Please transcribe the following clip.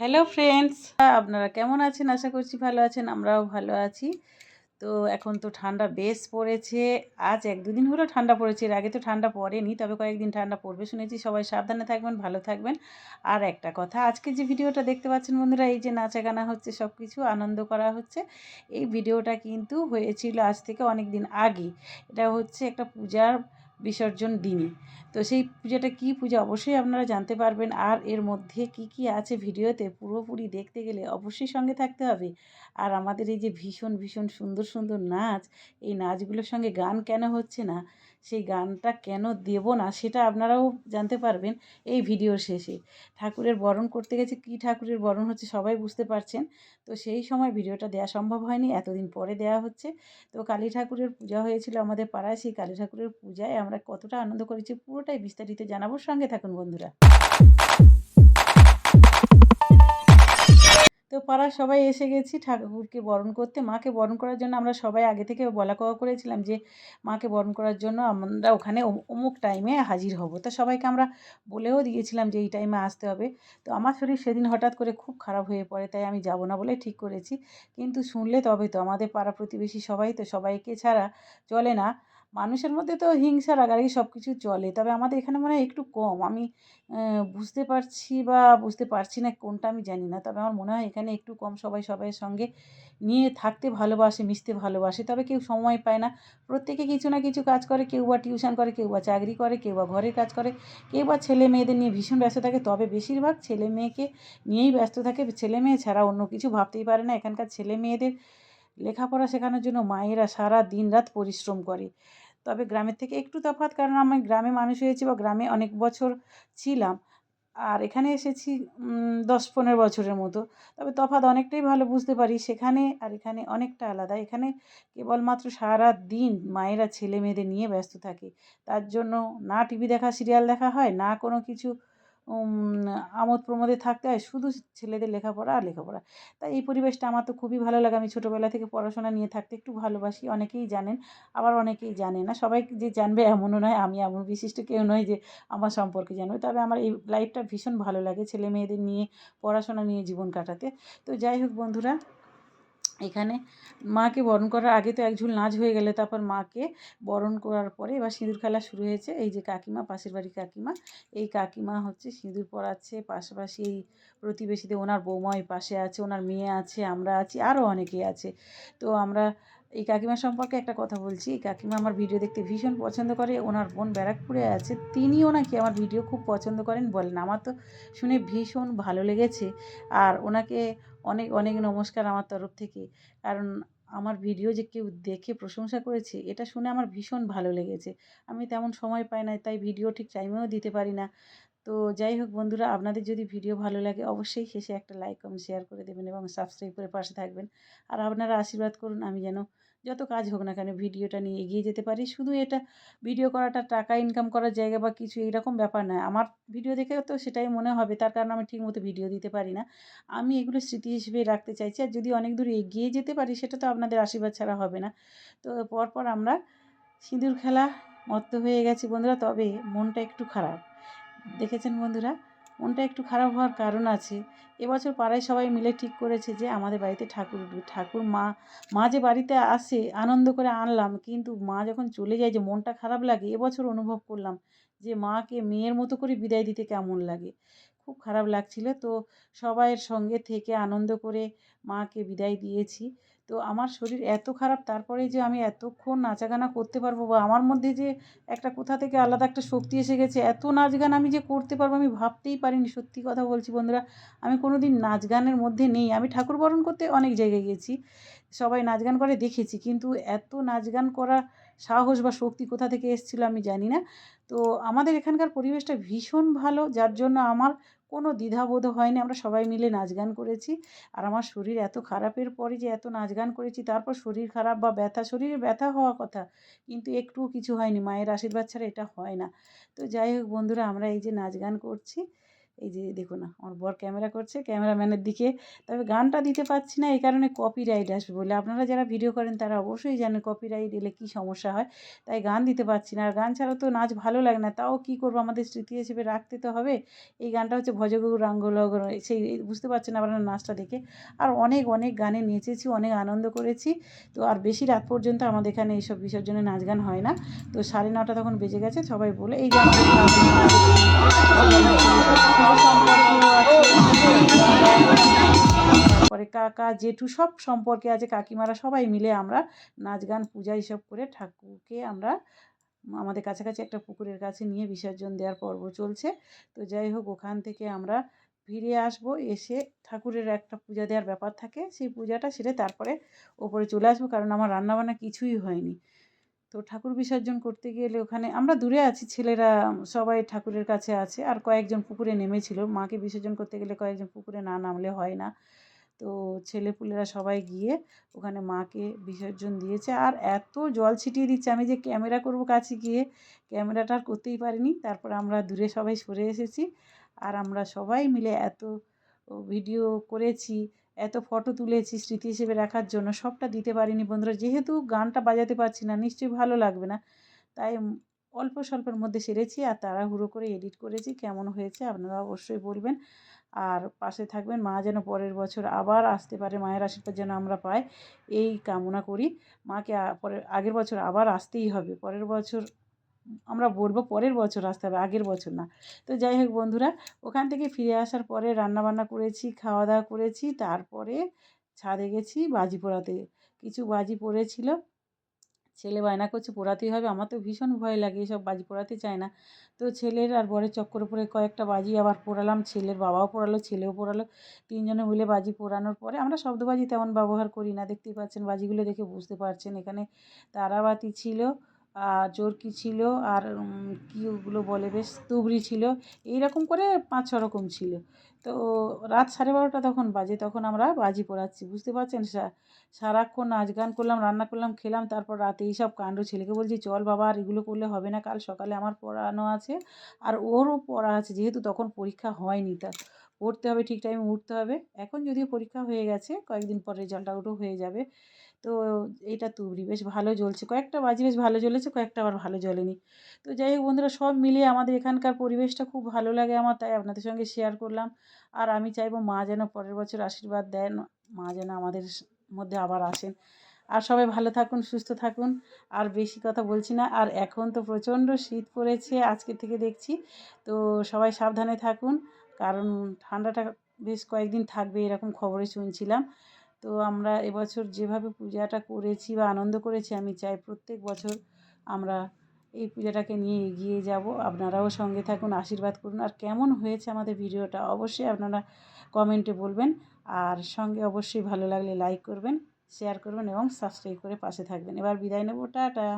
Hello friends আপনারা কেমন আছেন? আশা করছি ভালো আছেন, আমরাও ভালো আছি। তো এখন তো ঠান্ডা বেশ পড়েছে। আজ এক দুদিন হলো ঠান্ডা পড়েছে, এর আগে তো ঠান্ডা পড়েনি, তবে কয়েকদিন ঠান্ডা পড়বে। শুনেছি সবাই সাবধানে থাকবেন, ভালো থাকবেন। আর একটা কথা, আজকে যে ভিডিওটা দেখতে পাচ্ছেন বন্ধুরা, এই যে নাচা গানা হচ্ছে সব কিছু আনন্দ করা হচ্ছে। এই ভিডিওটা কিন্তু হয়েছিল আজ থেকে অনেক দিন আগে। এটা হচ্ছে একটা পূজার বিসর্জন দিনই তো সেই পূজাটা কী পূজা অবশ্যই আপনারা জানতে পারবেন। আর এর মধ্যে কি কি আছে ভিডিওতে পুরোপুরি দেখতে গেলে অবশ্যই সঙ্গে থাকতে হবে। আর আমাদের এই যে ভীষণ ভীষণ সুন্দর সুন্দর নাচ, এই নাচগুলোর সঙ্গে গান কেন হচ্ছে না? সেই গানটা কেন দেব না সেটা আপনারাও জানতে পারবেন এই ভিডিওর শেষে। ঠাকুরের বরণ করতে গেছে, কি ঠাকুরের বরণ হচ্ছে সবাই বুঝতে পারছেন। তো সেই সময় ভিডিওটা দেওয়া সম্ভব হয়নি, এতদিন পরে দেওয়া হচ্ছে। তো কালী ঠাকুরের পূজা হয়েছিল আমাদের পাড়ায়, সেই কালী ঠাকুরের পূজায় আমরা কতটা আনন্দ করেছি পুরোটাই বিস্তারিত জানাব। সঙ্গে থাকুন বন্ধুরা। পাড়ার সবাই এসে গেছি ঠাকুরকে বরণ করতে। মাকে বরণ করার জন্য আমরা সবাই আগে থেকে বলা কওয়া করেছিলাম যে, মাকে বরণ করার জন্য আমরা ওখানে অমুক টাইমে হাজির হব। তো সবাইকে আমরা বলেও দিয়েছিলাম যে, এই টাইমে আসতে হবে। তো আমার শরীর সেদিন হঠাৎ করে খুব খারাপ হয়ে পড়ে, তাই আমি যাব না বলে ঠিক করেছি। কিন্তু শুনলে তবে তো আমাদের পাড়া প্রতিবেশী সবাই তো সবাইকে ছাড়া চলে না। মানুষের মধ্যে তো হিংসা রাগারাগি সব কিছু চলে, তবে আমাদের এখানে মনে হয় একটু কম। আমি বুঝতে পারছি বা বুঝতে পারছি না কোনটা আমি জানি না, তবে আমার মনে হয় এখানে একটু কম সবাই সবাইয়ের সঙ্গে নিয়ে থাকতে ভালোবাসে, মিশতে ভালোবাসে, তবে কেউ সময় পায় না। প্রত্যেকে কিছু না কিছু কাজ করে, কেউ বা টিউশন করে, কেউ বা চাকরি করে, কেউ বা ঘরের কাজ করে, কেউ বা ছেলে মেয়েদের নিয়ে ভীষণ ব্যস্ত থাকে, তবে বেশিরভাগ ছেলে মেয়েকে নিয়েই ব্যস্ত থাকে। ছেলে মেয়ে ছাড়া অন্য কিছু ভাবতেই পারে না। এখানকার ছেলে মেয়েদের লেখাপড়া শেখানোর জন্য মায়েরা সারা দিন রাত পরিশ্রম করে। তবে গ্রামের থেকে একটু তফাৎ, কারণ আমি গ্রামে মানুষ হয়েছি বা গ্রামে অনেক বছর ছিলাম। আর এখানে এসেছি দশ পনেরো বছরের মতো। তবে তফাৎ অনেকটাই ভালো, বুঝতে পারি। সেখানে আর এখানে অনেকটা আলাদা। এখানে কেবলমাত্র সারা দিন মায়েরা ছেলে মেয়েদের নিয়ে ব্যস্ত থাকে। তার জন্য না টিভি দেখা, সিরিয়াল দেখা হয়, না কোনো কিছু আমোদ প্রমোদে থাকতে হয়। শুধু ছেলেদের লেখাপড়া আর লেখাপড়া। তাই এই পরিবেশটা আমার তো খুবই ভালো লাগে। আমি ছোটোবেলা থেকে পড়াশোনা নিয়ে থাকতে একটু ভালোবাসি। অনেকেই জানেন, আবার অনেকেই জানে না। সবাই যে জানবে এমনও নয়, আমি এমন বিশিষ্ট কেউ নয় যে আমার সম্পর্কে জানবে। তবে আমার এই লাইফটা ভীষণ ভালো লাগে ছেলে মেয়েদের নিয়ে পড়াশোনা নিয়ে জীবন কাটাতে। তো যাই হোক বন্ধুরা এখানে মাকে বরণ করার আগে তো একঝুল নাচ হয়ে গেলে, তারপর মাকে বরণ করার পরে এবার সিঁদুর খেলা শুরু হয়েছে। এই যে কাকিমা, পাশের বাড়ির কাকিমা, এই কাকিমা হচ্ছে সিঁদুর পরাচ্ছে। পাশাপাশি এই প্রতিবেশীদের, ওনার বৌমা ওই পাশে আছে, ওনার মেয়ে আছে, আমরা আছি আরও অনেকে আছে। তো আমরা এই কাকিমা সম্পর্কে একটা কথা বলছি। এই কাকিমা আমার ভিডিও দেখতে ভীষণ পছন্দ করে। ওনার বোন ব্যারাকপুরে আছে। তিনিও নাকি আমার ভিডিও খুব পছন্দ করেন বলেন। আমার তো শুনে ভীষণ ভালো লেগেছে। আর ওনাকে অনেক অনেক নমস্কার আমার তরফ থেকে। কারণ আমার ভিডিও যে কেউ দেখে প্রশংসা করেছে, এটা শুনে আমার ভীষণ ভালো লেগেছে। আমি তেমন সময় পাই না তাই ভিডিও ঠিক টাইমেও দিতে পারি না। তো যাই হোক বন্ধুরা, আপনাদের যদি ভিডিও ভালো লাগে অবশ্যই শেষে একটা লাইক কমেন্ট শেয়ার করে দেবেন এবং সাবস্ক্রাইব করে পাশে থাকবেন। আর আপনারা আশীর্বাদ করুন, আমি যেন যত কাজ হোক না কেন ভিডিওটা নিয়ে এগিয়ে যেতে পারি। শুধু এটা ভিডিও করাটা, টাকা ইনকাম করার জায়গা বা কিছু এইরকম ব্যাপার নয়। আমার ভিডিও দেখে তো সেটাই মনে হবে, তার কারণ আমি ঠিকমতো ভিডিও দিতে পারি না। আমি এগুলো স্মৃতি হিসেবে রাখতে চাইছি, আর যদি অনেক দূর এগিয়ে যেতে পারি, সেটা তো আপনাদের আশীর্বাদ ছাড়া হবে না। তো পরপর আমরা সিঁদুর খেলা মত্ত হয়ে গেছি বন্ধুরা, তবে মনটা একটু খারাপ। দেখেছেন বন্ধুরা? মনটা একটু খারাপ হওয়ার কারণ আছে। এবছর পাড়ায় সবাই মিলে ঠিক করেছে যে, আমাদের বাড়িতে ঠাকুর ঠাকুর মা মা যে বাড়িতে আসে, আনন্দ করে আনলাম। কিন্তু মা যখন চলে যায় যে, মনটা খারাপ লাগে, এবছর অনুভব করলাম যে, মাকে মেয়ের মতো করে বিদায় দিতে কেমন লাগে। খুব খারাপ লাগছিল। তো সবাইয়ের সঙ্গে থেকে আনন্দ করে মাকে বিদায় দিয়েছি। তো আমার শরীর এত খারাপ তারপরে যে আমি এতক্ষণ নাচাগানা করতে পারব বা আমার মধ্যে যে একটা কোথা থেকে আলাদা একটা শক্তি এসে গেছে, এত নাচ গান আমি যে করতে পারব আমি ভাবতেই পারিনি। সত্যি কথা বলছি বন্ধুরা, আমি কোনো দিন নাচ গানের মধ্যে নেই। আমি ঠাকুর বরণ করতে অনেক জায়গায় গেছি, সবাই নাচ গান করে দেখেছি, কিন্তু এত নাচ গান করা সাহস বা শক্তি কোথা থেকে এসেছিল আমি জানি না। তো আমাদের এখানকার পরিবেশটা ভীষণ ভালো, যার জন্য আমার কোনো দ্বিধাবোধ হয়নি। আমরা সবাই মিলে নাচ গান করেছি। আর আমার শরীর এত খারাপের পরে যে এত নাচ গান করেছি, তারপর শরীর খারাপ বা ব্যথা, শরীরে ব্যথা হওয়ার কথা, কিন্তু একটুও কিছু হয়নি। মায়ের আশীর্বাদ ছাড়া এটা হয় না। তো যাই হোক বন্ধুরা, আমরা এই যে নাচ গান করছি এই যে দেখুন না, আমার বর ক্যামেরা করছে, ক্যামেরাম্যানের দিকে। তবে গানটা দিতে পারছি না, এই কারণে কপিরাইট আসবে বলে। আপনারা যারা ভিডিও করেন, তারা অবশ্যই জানেন কপিরাইট এলে কী সমস্যা হয়। তাই গান দিতে পারছি না। আর গান ছাড়া তো নাচ ভালো লাগে না। তাও কী করব? আমাদের স্মৃতি হিসেবে রাখতে তো হবে। এই গানটা হচ্ছে ভজগুরু রাঙ্গুল সেই বুঝতে পারছেন আপনারা নাচটা দেখে। আর অনেক অনেক গানে নেচেছি, অনেক আনন্দ করেছি। তো আর বেশি রাত পর্যন্ত আমাদের এখানে এইসব বিসর্জনে নাচ গান হয় না। তো সাড়ে নটা তখন বেজে গেছে, সবাই বলে এই গান তারপরে কাকা, জেঠু সব সম্পর্কে আছে, কাকিমারা সবাই মিলে আমরা নাচ গান, পূজা এইসব করে ঠাকুরকে আমরা আমাদের কাছাকাছি একটা পুকুরের কাছে নিয়ে বিসর্জন দেওয়ার পর্ব চলছে। তো যাই হোক, ওখান থেকে আমরা ফিরে আসব, এসে ঠাকুরের একটা পূজা দেওয়ার ব্যাপার থাকে, সেই পূজাটা সেরে তারপরে ওপরে চলে আসব, কারণ আমার রান্নাবান্না কিছুই হয়নি। তো ঠাকুর বিসর্জন করতে গেলে ওখানে আমরা দূরে আছি, ছেলেরা সবাই ঠাকুরের কাছে আছে আর কয়েকজন পুকুরে নেমেছিল। মাকে বিসর্জন করতে গেলে কয়েকজন পুকুরে না নামলে হয় না। তো ছেলেপুলেরা সবাই গিয়ে ওখানে মাকে বিসর্জন দিয়েছে আর এত জল ছিটিয়ে দিচ্ছে। আমি যে ক্যামেরা করব কাছে গিয়ে, ক্যামেরাটা আর করতেই পারিনি। তারপর আমরা দূরে সবাই সরে এসেছি আর আমরা সবাই মিলে এত ভিডিও করেছি। এত ফটো তুলেছি স্মৃতি হিসেবে রাখার জন্য, সবটা দিতে পারিনি বন্ধুরা। যেহেতু গানটা বাজাতে পারছি না, নিশ্চয়ই ভালো লাগবে না। তাই অল্প স্বল্পের মধ্যে সেরেছি আর তাড়াহুড়ো করে এডিট করেছি, কেমন হয়েছে আপনারা অবশ্যই বলবেন। আর পাশে থাকবেন মা যেন পরের বছর আবার আসতে পারে, মায়ের আশীর্বাদ যেন আমরা পাই, এই কামনা করি। মাকে পরের, আগের বছর আবার আসতেই হবে, পরের বছর আমরা বলব পরের বছর আসতে হবে, আগের বছর না। তো যাই হোক বন্ধুরা, ওখান থেকে ফিরে আসার পরে রান্নাবান্না করেছি খাওয়া দাওয়া করেছি, তারপরে ছাদে গেছি বাজি পোড়াতে। কিছু বাজি পড়েছিল, ছেলে বায়না করছে পোড়াতেই হবে, আমার তো ভীষণ ভয় লাগে, এসব বাজি পোড়াতে চায় না। তো ছেলের আর বরের চক্কর উপরে কয়েকটা বাজি আবার পোড়ালাম, ছেলের বাবাও পোড়ালো, ছেলেও পোড়ালো, তিনজনে মিলে বাজি পোড়ানোর পরে আমরা শব্দবাজি তেমন ব্যবহার করি না, দেখতেই পাচ্ছেন বাজিগুলো দেখে বুঝতে পারছেন, এখানে তারাবাতি ছিল আর চরকি ছিল? আর কী ওগুলো বলে বেশ তুবড়ি ছিল। এইরকম করে পাঁচ, ছ রকম ছিল। তো রাত সাড়ে বারোটা তখন বাজে। তখন আমরা বাজি পোড়াচ্ছি। বুঝতে পারছেন? সারাক্ষণ নাচ গান করলাম, রান্না করলাম, খেলাম। তারপর রাতে এইসব কাণ্ড ছেলেকে বলছি, চল বাবা, আর এগুলো করলে হবে না। কাল সকালে আমার পড়ানো আছে। আর ওরও পড়া আছে। যেহেতু তখন পরীক্ষা হয়নি, তা পড়তে হবে, ঠিক টাইমে উঠতে হবে। এখন যদিও পরীক্ষা হয়ে গেছে, কয়েকদিন পর রেজাল্ট আউটও হয়ে যাবে। তো এটা তুবড়ি বেশ ভালো জ্বলছে। কয়েকটা বাজি বেশ ভালো জ্বলেছে, কয়েকটা আবার ভালো জ্বলেনি। তো যাই হোক বন্ধুরা, সব মিলিয়ে আমাদের এখানকার পরিবেশটা খুব ভালো লাগে আমার, তাই আপনাদের সঙ্গে শেয়ার করলাম। আর আমি চাইব মা যেন পরের বছর আশীর্বাদ দেন, মা যেন আমাদের মধ্যে আবার আসেন। আর সবাই ভালো থাকুন, সুস্থ থাকুন, আর বেশি কথা বলছি না। আর এখন তো প্রচণ্ড শীত পড়েছে আজকে থেকে দেখছি। তো সবাই সাবধানে থাকুন, কারণ ঠান্ডাটা বেশ কয়েকদিন থাকবে এরকম খবরে শুনছিলাম। তো আমরা এবছর যেভাবে পূজাটা করেছি বা আনন্দ করেছি, আমি চাই প্রত্যেক বছর আমরা এই পূজাটাকে নিয়ে এগিয়ে যাব। আপনারাও সঙ্গে থাকুন, আশীর্বাদ করুন। আর কেমন হয়েছে আমাদের ভিডিওটা অবশ্যই আপনারা কমেন্টে বলবেন। আর সঙ্গে অবশ্যই ভালো লাগলে লাইক করবেন, শেয়ার করবেন এবং সাবস্ক্রাইব করে পাশে থাকবেন। এবার বিদায় নেব, টাটা।